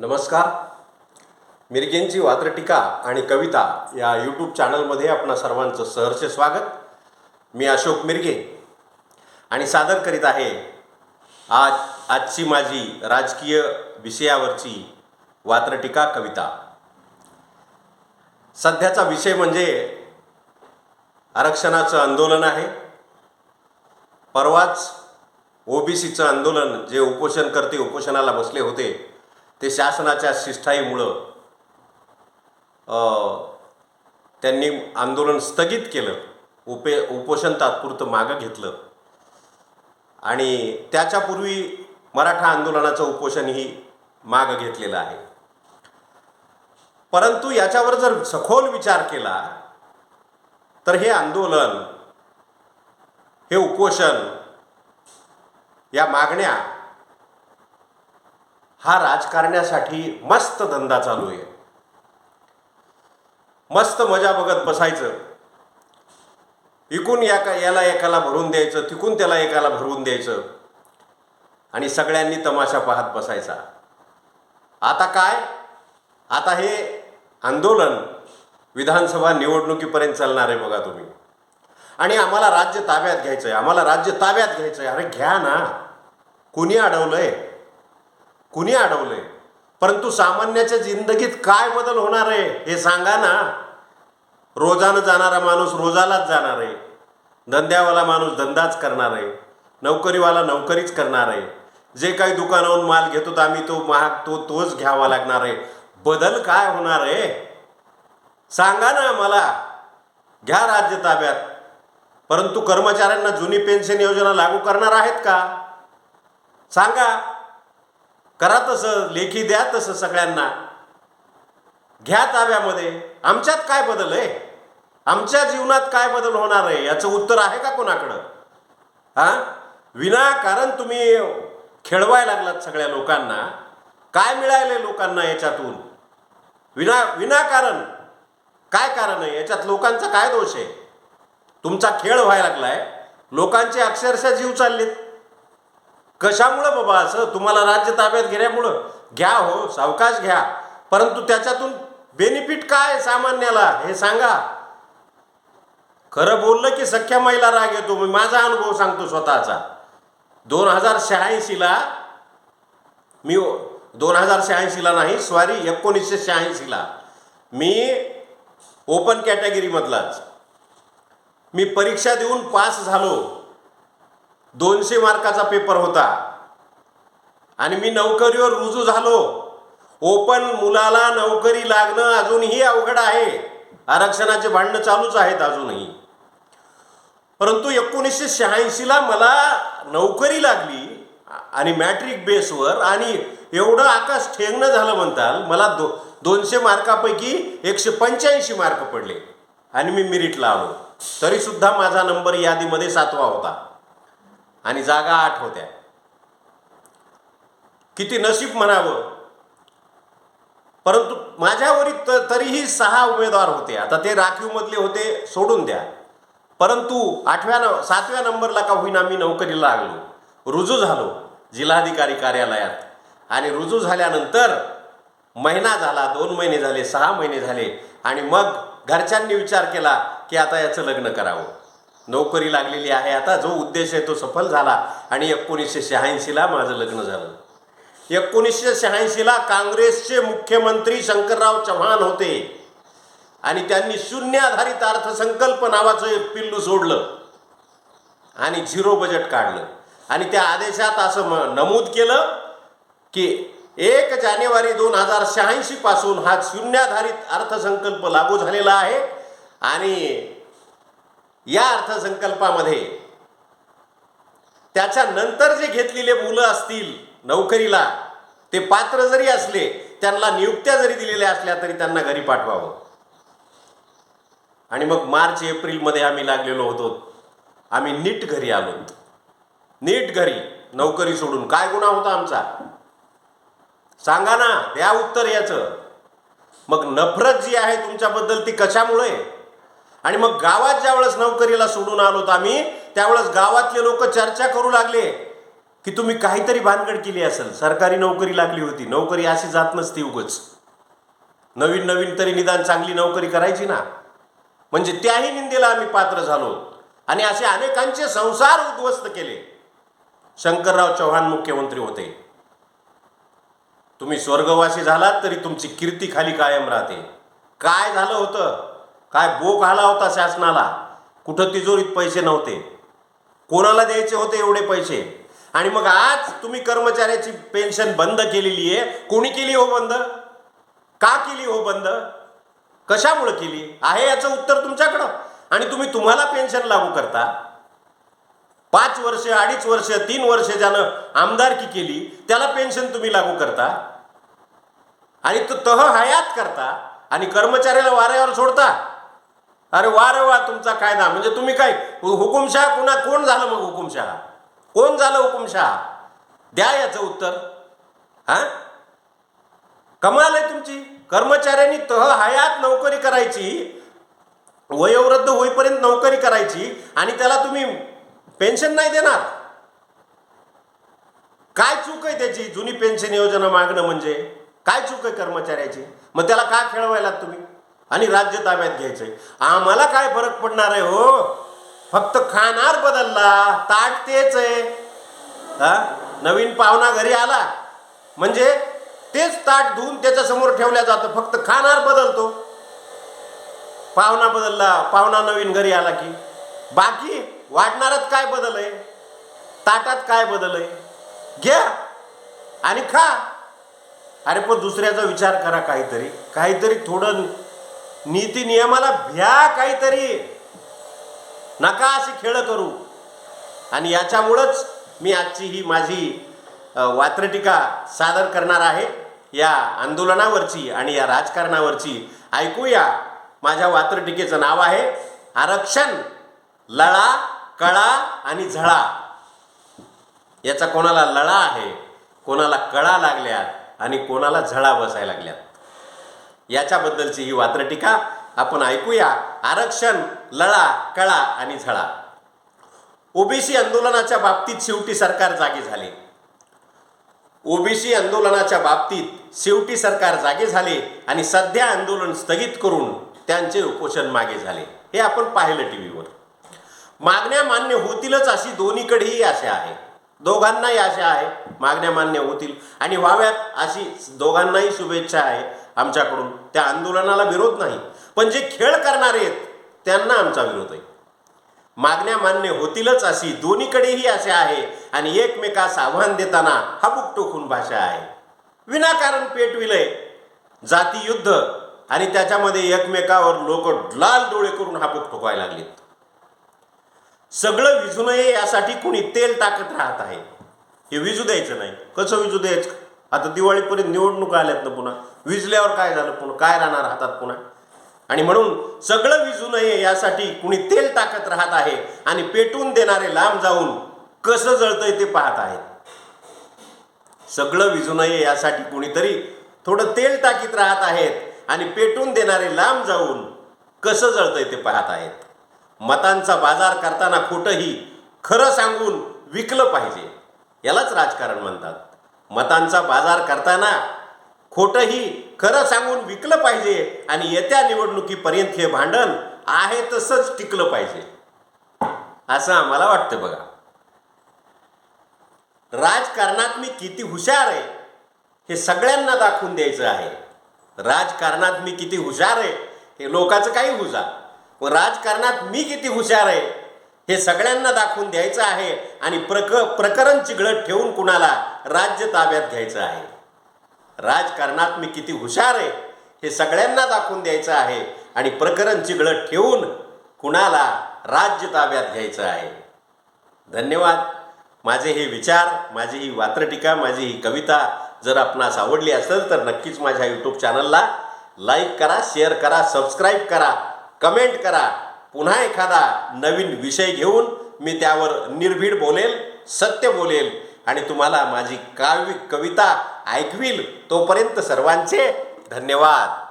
नमस्कार. मिरगेंची वात्रटिका आणि कविता या यूट्यूब चॅनलमध्ये आपणा सर्वांचं सहर्ष स्वागत. मी अशोक मिरगे आणि सादर करीत आहे आज आजची माझी राजकीय विषयावरची वात्रटिका कविता. सध्याचा विषय म्हणजे आरक्षणाचं आंदोलन आहे. परवाच ओबीसीचं आंदोलन जे उपोषण करते उपोषणाला बसले होते ते शासनाच्या शिष्ठाईमुळं त्यांनी आंदोलन स्थगित केलं उपे उपोषण तात्पुरतं मागं घेतलं. आणि त्याच्यापूर्वी मराठा आंदोलनाचं उपोषणही मागं घेतलेलं आहे. परंतु याच्यावर जर सखोल विचार केला तर हे आंदोलन हे उपोषण या मागण्या हा राजकारण्यासाठी मस्त धंदा चालू आहे. मस्त मजा बघत बसायचं. इकून या याला एकाला भरून द्यायचं तिकून त्याला एकाला भरून द्यायचं. आणि सगळ्यांनी तमाशा पाहत बसायचा. आता काय? आता हे आंदोलन विधानसभा निवडणुकीपर्यंत चालणार आहे बघा तुम्ही. आणि आम्हाला राज्य ताब्यात घ्यायचं आहे आम्हाला राज्य ताब्यात घ्यायचं आहे अरे घ्या ना. कुणी आहे कुणी अडवलंय? परंतु सामान्याच्या जिंदगीत काय बदल होणार आहे हे सांगा ना. रोजानं जाणारा माणूस रोजालाच जाणार आहे. धंद्यावाला माणूस धंदाच करणार आहे. नोकरीवाला नोकरीच करणार आहे. जे काही दुकानाहून माल घेतो आम्ही तो महाग तो तोच घ्यावा लागणार आहे. बदल काय होणार आहे? सांगा ना मला घ्या राज्य ताब्यात. परंतु कर्मचाऱ्यांना जुनी पेन्शन योजना लागू करणार आहेत का? सांगा. करा तसं लेखी द्या तसं सगळ्यांना. घ्या ताब्यामध्ये. आमच्यात काय बदल आहे? आमच्या जीवनात काय बदल होणार आहे? याचं उत्तर आहे का कोणाकडं? हा? विनाकारण तुम्ही खेळवाय लागलात सगळ्या लोकांना. काय मिळाले लोकांना याच्यातून? विना विनाकारण. काय कारण आहे? याच्यात लोकांचा काय दोष आहे? तुमचा खेळ व्हायला लागलाय. लोकांचे अक्षरशः जीव चाललेत. कशामुळं बाबा असं? तुम्हाला राज्य ताब्यात घेण्यामुळं? घ्या हो सावकाश घ्या. परंतु त्याच्यातून बेनिफिट काय सामान्याला? हे सांगा. खरं बोललं की सख्या महिला राग येतो. मी माझा अनुभव सांगतो स्वतःचा. दोन हजार शहाऐंशीला मी दोन हजार शहाऐंशीला नाही सॉरी एकोणीसशे शहाऐंशीला मी ओपन कॅटेगरीमधलाच मी परीक्षा देऊन पास झालो. दोनशे मार्काचा पेपर होता. आणि मी नोकरीवर रुजू झालो. ओपन मुलाला नोकरी लागणं अजूनही अवघड आहे. आरक्षणाचे भांडणं चालूच आहेत अजूनही. परंतु एकोणीसशे शहाऐंशीला मला नोकरी लागली आणि मॅट्रिक बेसवर आणि एवढं आकाश ठेंगणं झालं म्हणताल मला दो दोनशे मार्कापैकी एकशे पंच्याऐंशी मार्क पडले. आणि मी मिरिटला आलो. तरीसुद्धा माझा नंबर यादीमध्ये सातवा होता. आणि जागा आठ होत्या. किती नशीब म्हणावं? परंतु माझ्यावरी त तरीही सहा उमेदवार होते. आता ते राखीवमधले होते सोडून द्या. परंतु आठव्या न सातव्या नंबरला का होईना मी नोकरीला लागलो. रुजू झालो जिल्हाधिकारी कार्यालयात. आणि रुजू झाल्यानंतर महिना झाला दोन महिने झाले सहा महिने झाले. आणि मग घरच्यांनी विचार केला की आता याचं लग्न करावं. नोकरी लागलेली आहे. आता जो उद्देश आहे तो सफल झाला आणि एकोणीसशे शहाऐंशीला माझं लग्न झालं. एकोणीसशे शहाऐंशीला काँग्रेसचे मुख्यमंत्री शंकरराव चव्हाण होते. आणि त्यांनी शून्य आधारित अर्थसंकल्प नावाचं एक पिल्लू सोडलं आणि झिरो बजेट काढलं. आणि त्या आदेशात असं म नमूद केलं की एक जानेवारी दोन हजार शहाऐंशी पासून हा शून्याधारित अर्थसंकल्प लागू झालेला आहे. आणि या अर्थसंकल्पामध्ये. त्याच्यानंतर जे घेतलेले मुलं असतील नोकरीला ते पात्र जरी असले त्यांना नियुक्त्या जरी दिलेल्या असल्या तरी त्यांना घरी पाठवावं. आणि मग मार्च एप्रिलमध्ये आम्ही लागलेलो होतो. आम्ही नीट घरी आलो. नीट घरी नोकरी सोडून. काय गुन्हा होता आमचा? सांगा ना द्या उत्तर याचं. मग नफरत जी आहे तुमच्याबद्दल ती कशामुळे? आणि मग गावात ज्यावेळेस नोकरीला सोडून आलोत आम्ही त्यावेळेस गावातले लोक चर्चा करू लागले की तुम्ही काहीतरी भानगड केली असेल. सरकारी नोकरी लागली होती. नोकरी अशी जात नसती उगच. नवीन नवीन तरी निदान चांगली नोकरी करायची ना. म्हणजे त्याही निंदेला आम्ही पात्र झालो. आणि असे अनेकांचे संसार उद्ध्वस्त केले. शंकरराव चव्हाण मुख्यमंत्री होते. तुम्ही स्वर्गवासी झालात तरी तुमची कीर्ती खाली कायम राहते. काय झालं होतं? काय बोक आला होता शासनाला? कुठं तिजोरीत पैसे नव्हते. कोणाला द्यायचे होते एवढे पैसे? आणि मग आज तुम्ही कर्मचाऱ्याची पेन्शन बंद केलेली आहे. कोणी केली हो बंद? का केली हो बंद? कशामुळे केली? आहे याचं उत्तर तुमच्याकडं. आणि तुम्ही तुम्हाला पेन्शन लागू करता. पाच वर्ष अडीच वर्ष तीन वर्ष ज्यानं आमदारकी केली त्याला पेन्शन तुम्ही लागू करता. आणि तो तह हयात करता. आणि कर्मचाऱ्याला वाऱ्यावर सोडता. अरे वा रे वा तुमचा कायदा. म्हणजे तुम्ही काय हुकुमशहा कुणा कोण झालं मग हुकुमशहा? कोण झालं हुकुमशहा? द्या याचं उत्तर. हा? कमाल आहे तुमची. कर्मचाऱ्यांनी तह हयात नोकरी करायची वयोवृद्ध होईपर्यंत नोकरी करायची आणि त्याला तुम्ही पेन्शन नाही देणार. काय चूक आहे त्याची? जुनी पेन्शन योजना मागणं म्हणजे. काय चूक आहे कर्मचाऱ्याची? मग त्याला का खेळवायला तुम्ही? आणि राज्य ताब्यात घ्यायचंय. आम्हाला काय फरक पडणार आहे हो? फक्त खाणार बदलला ताट तेच आहे. हा? नवीन पाहुणा घरी आला. म्हणजे तेच ताट धुवून त्याच्यासमोर ठेवल्या जातं. फक्त खाणार बदलतो. पाहुणा बदलला पाहुणा नवीन घरी आला की. बाकी वाढणारात काय बदल आहे? ताटात काय बदल आहे? घ्या आणि खा. अरे पण दुसऱ्याचा विचार करा काहीतरी. काहीतरी थोडं नीती नियमाला भ्या काहीतरी. नका अशी खेळ करू. आणि याच्यामुळंच मी आजची ही माझी वात्रटिका सादर करणार आहे. या आंदोलनावरची आणि या राजकारणावरची ऐकूया. माझ्या वात्रटिकेचं नाव आहे आरक्षण लळा कळा आणि झळा. याचा कोणाला लळा आहे कोणाला कळा लागल्यात आणि कोणाला झळा बसायला लागल्यात? याच्याबद्दलची ही वात्रटिका आपण ऐकूया. आरक्षण लळा कळा आणि झळा. ओबीसी आंदोलनाच्या बाबतीत शेवटी सरकार जागे झाले. ओबीसी आंदोलनाच्या बाबतीत शेवटी सरकार जागे झाले आणि सध्या आंदोलन स्थगित करून त्यांचे उपोषण मागे झाले. हे आपण पाहिलं टी व्हीवर मागण्या मान्य होतीलच अशी दोन्हीकडेही आशा आहे. दोघांनाही आशा आहे मागण्या मान्य होतील आणि व्हाव्यात अशी दोघांनाही शुभेच्छा आहे. आमच्याकडून. त्या आंदोलनाला विरोध नाही. पण जे खेळ करणारे आहेत त्यांना आमचा विरोध आहे. मागण्या मान्य होतीलच अशी दोन्हीकडेही असे आहे आणि एकमेकास आव्हान देताना हबुक टोकून भाषा आहे. विनाकारण पेटविलय जाती युद्ध आणि त्याच्यामध्ये एकमेकावर लोक लाल डोळे करून हापूक ठोकायला लागलेत. सगळं विजू नये यासाठी कुणी तेल टाकत राहत आहे. हे विजू द्यायचं नाही. कसं विजू द्यायचं? आता दिवाळीपर्यंत निवडणूक आल्यात ना पुन्हा. विजल्यावर काय झालं पुन्हा? काय राहणार हातात पुन्हा? आणि म्हणून सगळं विजू नये यासाठी कुणी तेल टाकत राहत आहे आणि पेटून देणारे लांब जाऊन कसं जळतंय ते पाहत आहेत. सगळं विजू नये यासाठी कुणीतरी थोडं तेल टाकीत राहत आहेत आणि पेटून देणारे लांब जाऊन कसं जळतंय ते पाहत आहेत. मतांचा बाजार करताना खोटंही खरं सांगून विकलं पाहिजे. यालाच राजकारण म्हणतात. मतांचा बाजार करताना खोटंही खरं सांगून विकलं पाहिजे आणि येत्या निवडणुकीपर्यंत हे भांडण आहे तसंच टिकलं पाहिजे. असं आम्हाला वाटतं बघा. राजकारणात मी किती हुशार आहे हे सगळ्यांना दाखवून द्यायचं आहे. राजकारणात मी किती हुशार आहे हे लोकांचं काही हुजा. व राजकारणात मी किती हुशार आहे हे सगळ्यांना दाखवून द्यायचं आहे आणि प्रक प्रकरण चिघळत ठेवून कुणाला राज्य ताब्यात घ्यायचं आहे? राजकारणात मी किती हुशार आहे हे सगळ्यांना दाखवून द्यायचं आहे आणि प्रकरण चिघळत ठेवून कुणाला राज्य ताब्यात घ्यायचं आहे? धन्यवाद. माझे हे विचार माझी ही वात्रटिका माझी ही कविता जर आपणास आवडली असेल तर नक्कीच माझ्या यूट्यूब चॅनलला लाईक करा शेअर करा सबस्क्राईब करा कमेंट करा. पुन्हा एखादा नवीन विषय घेऊन मी त्यावर निर्भीड बोलेल सत्य बोलेल आणि तुम्हाला माझी काव्य कविता ऐकवील तोपर्यंत सर्वांचे धन्यवाद.